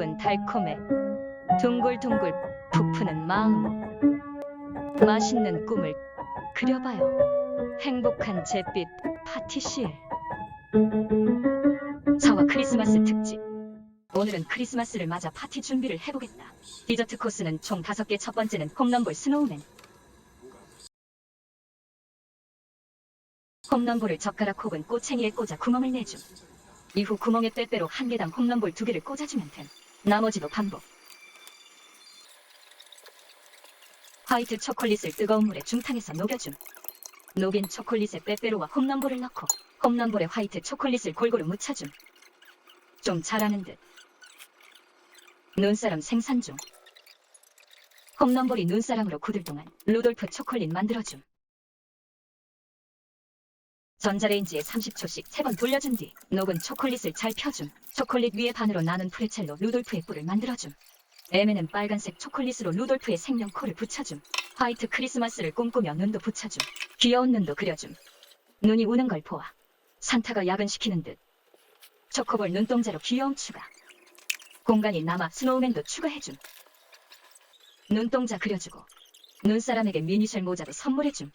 속은 달콤해. 둥글둥글 부푸는 마음. 맛있는 꿈을 그려봐요. 행복한 잿빛 파티실. 사와 크리스마스 특집. 오늘은 크리스마스를 맞아 파티 준비를 해보겠다. 디저트 코스는 총 5개. 첫 번째는 홈런볼 스노우맨. 홈런볼을 젓가락 혹은 꼬챙이에 꽂아 구멍을 내줌 이후 구멍에 빼빼로 한 개당 홈런볼 두 개를 꽂아주면 됨. 나머지도 반복. 화이트 초콜릿을 뜨거운 물에 중탕해서 녹여줌. 녹인 초콜릿에 빼빼로와 홈런볼을 넣고 홈런볼에 화이트 초콜릿을 골고루 묻혀줌. 좀 잘하는 듯. 눈사람 생산 중. 홈런볼이 눈사람으로 굳을 동안 루돌프 초콜릿 만들어줌. 전자레인지에 30초씩 3번 돌려준 뒤 녹은 초콜릿을 잘 펴줌. 초콜릿 위에 반으로 나눈 프레첼로 루돌프의 뿔을 만들어줌. 에메는 빨간색 초콜릿으로 루돌프의 생명 코를 붙여줌. 화이트 크리스마스를 꿈꾸며 눈도 붙여줌. 귀여운 눈도 그려줌. 눈이 우는 걸 보아. 산타가 야근시키는 듯. 초코볼 눈동자로 귀여움 추가. 공간이 남아 스노우맨도 추가해줌. 눈동자 그려주고. 눈사람에게 미니쉘 모자도 선물해줌.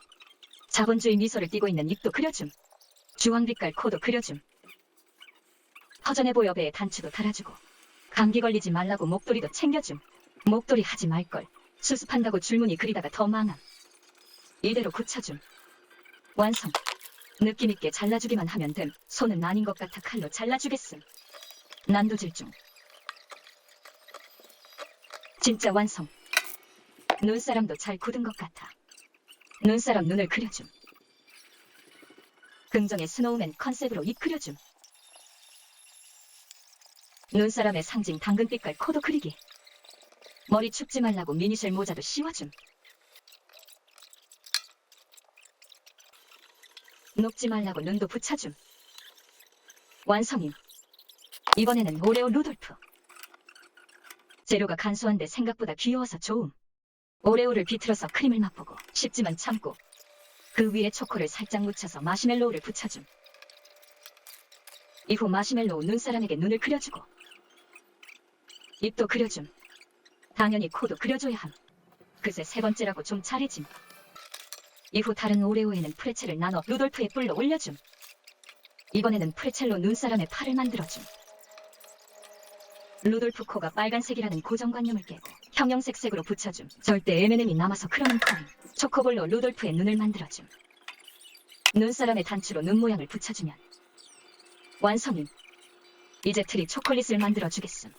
자본주의 미소를 띠고 있는 입도 그려줌. 주황빛깔 코도 그려줌. 허전해 보여 배에 단추도 달아주고. 감기 걸리지 말라고 목도리도 챙겨줌. 목도리 하지 말걸. 수습한다고 줄무늬 그리다가 더 망함. 이대로 굳혀줌. 완성. 느낌 있게 잘라주기만 하면 됨. 손은 아닌 것 같아 칼로 잘라주겠음. 난도질 중. 진짜 완성. 눈사람도 잘 굳은 것 같아. 눈사람 눈을 그려줌. 긍정의 스노우맨 컨셉으로 입 그려줌. 눈사람의 상징 당근빛깔 코도 그리기. 머리 춥지 말라고 미니쉘 모자도 씌워줌. 녹지 말라고 눈도 붙여줌. 완성임. 이번에는 오레오 루돌프. 재료가 간소한데 생각보다 귀여워서 좋음. 오레오를 비틀어서 크림을 맛보고 쉽지만 참고 그 위에 초코를 살짝 묻혀서 마시멜로우를 붙여줌. 이후 마시멜로우 눈사람에게 눈을 그려주고 입도 그려줌. 당연히 코도 그려줘야 함. 그새 세 번째라고 좀 잘해짐. 이후 다른 오레오에는 프레첼을 나눠 루돌프의 뿔로 올려줌. 이번에는 프레첼로 눈사람의 팔을 만들어줌. 루돌프 코가 빨간색이라는 고정관념을 깨고 형형색 색으로 붙여줌. 절대 M&M이 남아서 그러는 코인. 초코볼로 루돌프의 눈을 만들어줌. 눈사람의 단추로 눈 모양을 붙여주면 완성임. 이제 트리 초콜릿을 만들어주겠음.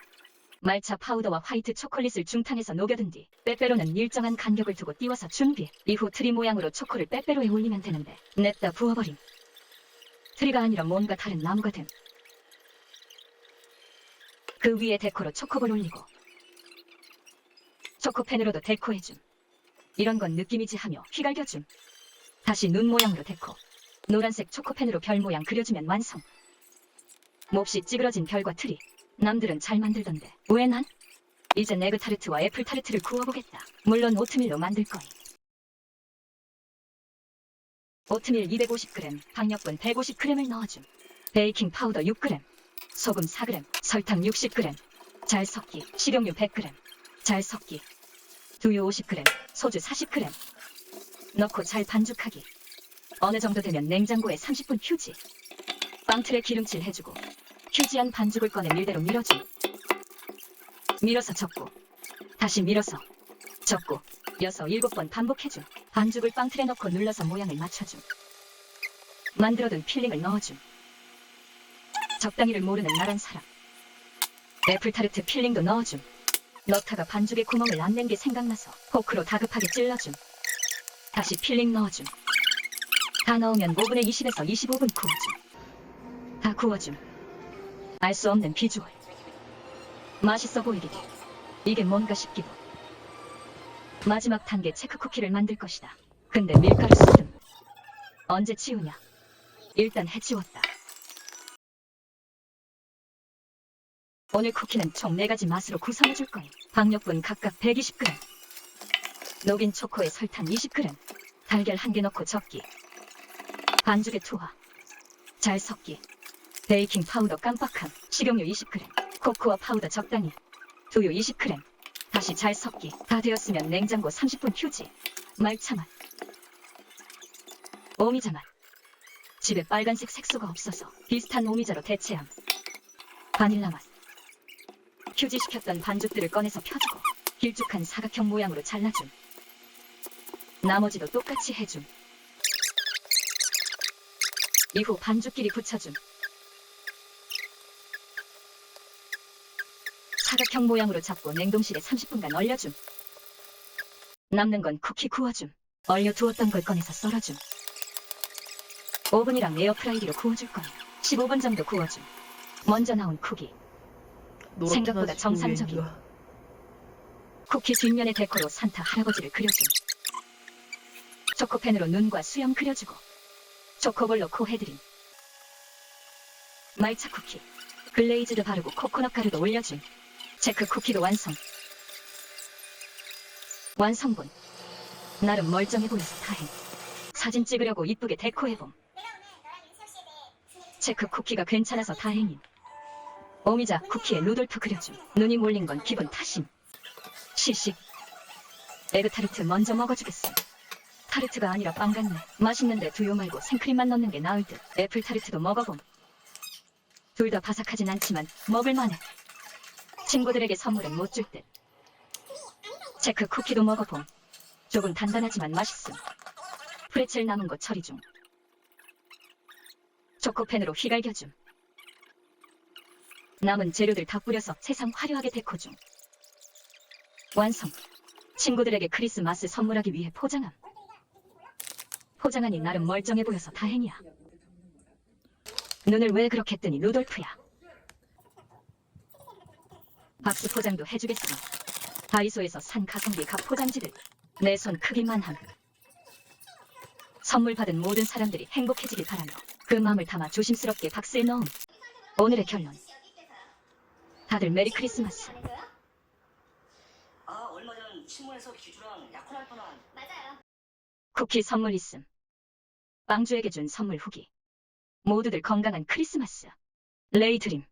말차 파우더와 화이트 초콜릿을 중탕해서 녹여둔 뒤 빼빼로는 일정한 간격을 두고 띄워서 준비. 이후 트리 모양으로 초코를 빼빼로에 올리면 되는데 냅다 부어버림. 트리가 아니라 뭔가 다른 나무가 됨. 그 위에 데코로 초코볼 올리고 초코펜으로도 데코해줌. 이런 건 느낌이지 하며 휘갈겨줌. 다시 눈 모양으로 데코. 노란색 초코펜으로 별 모양 그려주면 완성. 몹시 찌그러진 별과 트리. 남들은 잘 만들던데 왜 난? 이제 네그 타르트와 애플 타르트를 구워보겠다. 물론 오트밀로 만들 거임. 오트밀 250g, 박력분 150g을 넣어줌. 베이킹 파우더 6g, 소금 4g, 설탕 60g, 잘 섞기, 식용유 100g, 잘 섞기, 두유 50g, 소주 40g. 넣고 잘 반죽하기. 어느 정도 되면 냉장고에 30분 휴지. 빵틀에 기름칠 해주고 휴지한 반죽을 꺼내 밀대로 밀어줌. 밀어서 접고 다시 밀어서 접고 여섯 일곱 번 반복해줌. 반죽을 빵틀에 넣고 눌러서 모양을 맞춰줌. 만들어둔 필링을 넣어줌. 적당히를 모르는 나란 사람. 애플타르트 필링도 넣어줌. 넣다가 반죽에 구멍을 안 낸 게 생각나서 포크로 다급하게 찔러줌. 다시 필링 넣어줌. 다 넣으면 오븐에 20에서 25분 구워줌. 다 구워줌. 알 수 없는 비주얼. 맛있어 보이기도. 이게 뭔가 싶기도. 마지막 단계 체크 쿠키를 만들 것이다. 근데 밀가루 쓰듬. 언제 치우냐? 일단 해치웠다. 오늘 쿠키는 총 4가지 맛으로 구성해줄 거임. 박력분 각각 120g. 녹인 초코에 설탕 20g. 달걀 한개 넣고 적기. 반죽에 투하. 잘 섞기. 베이킹 파우더 깜빡함. 식용유 20g. 코코아 파우더 적당히. 두유 20g. 다시 잘 섞기. 다 되었으면 냉장고 30분 휴지. 말차 맛. 오미자 맛. 집에 빨간색 색소가 없어서 비슷한 오미자로 대체함. 바닐라 맛. 휴지시켰던 반죽들을 꺼내서 펴주고 길쭉한 사각형 모양으로 잘라줌. 나머지도 똑같이 해줌. 이후 반죽끼리 붙여줌. 사각형 모양으로 잡고 냉동실에 30분간 얼려줌. 남는 건 쿠키 구워줌. 얼려 두었던 걸 꺼내서 썰어줌. 오븐이랑 에어프라이기로 구워줄 거야. 15분 정도 구워줌. 먼저 나온 쿠키. 생각보다. 유행이다. 쿠키 뒷면에 데코로 산타 할아버지를 그려줌. 초코펜으로 눈과 수염 그려주고 초코볼로 코 해드림. 말차 쿠키. 글레이즈드 바르고 코코넛 가루도 올려줌. 체크 쿠키도 완성. 완성본. 나름 멀쩡해 보여서 다행. 사진 찍으려고 이쁘게 데코해봄. 체크 쿠키가 괜찮아서 다행임. 오미자 쿠키에 루돌프 그려줌. 눈이 몰린 건 기분 탓임. 시식. 에그타르트 먼저 먹어주겠어. 타르트가 아니라 빵 같네. 맛있는데 두유 말고 생크림만 넣는 게 나을 듯. 애플 타르트도 먹어봄. 둘 다 바삭하진 않지만 먹을만해. 친구들에게 선물은 못 줄 듯. 체크 쿠키도 먹어봄. 조금 단단하지만 맛있음. 프레첼 남은 거 처리 중. 초코펜으로 휘갈겨줌. 남은 재료들 다 뿌려서 세상 화려하게 데코 중. 완성. 친구들에게 크리스마스 선물하기 위해 포장함. 포장하니 나름 멀쩡해 보여서 다행이야. 눈을 왜 그렇게 뜨니 루돌프야. 박스 포장도 해주겠어. 다이소에서 산 가성비 각 포장지들. 내 손 크기만 함. 선물 받은 모든 사람들이 행복해지길 바라며 그 마음을 담아 조심스럽게 박스에 넣음. 오늘의 결론. 다들 메리 크리스마스. 아 얼마 전 신문에서 기주랑 약혼할 뻔한 맞아요. 쿠키 선물 있음. 빵주에게 준 선물 후기. 모두들 건강한 크리스마스. 레이 드림.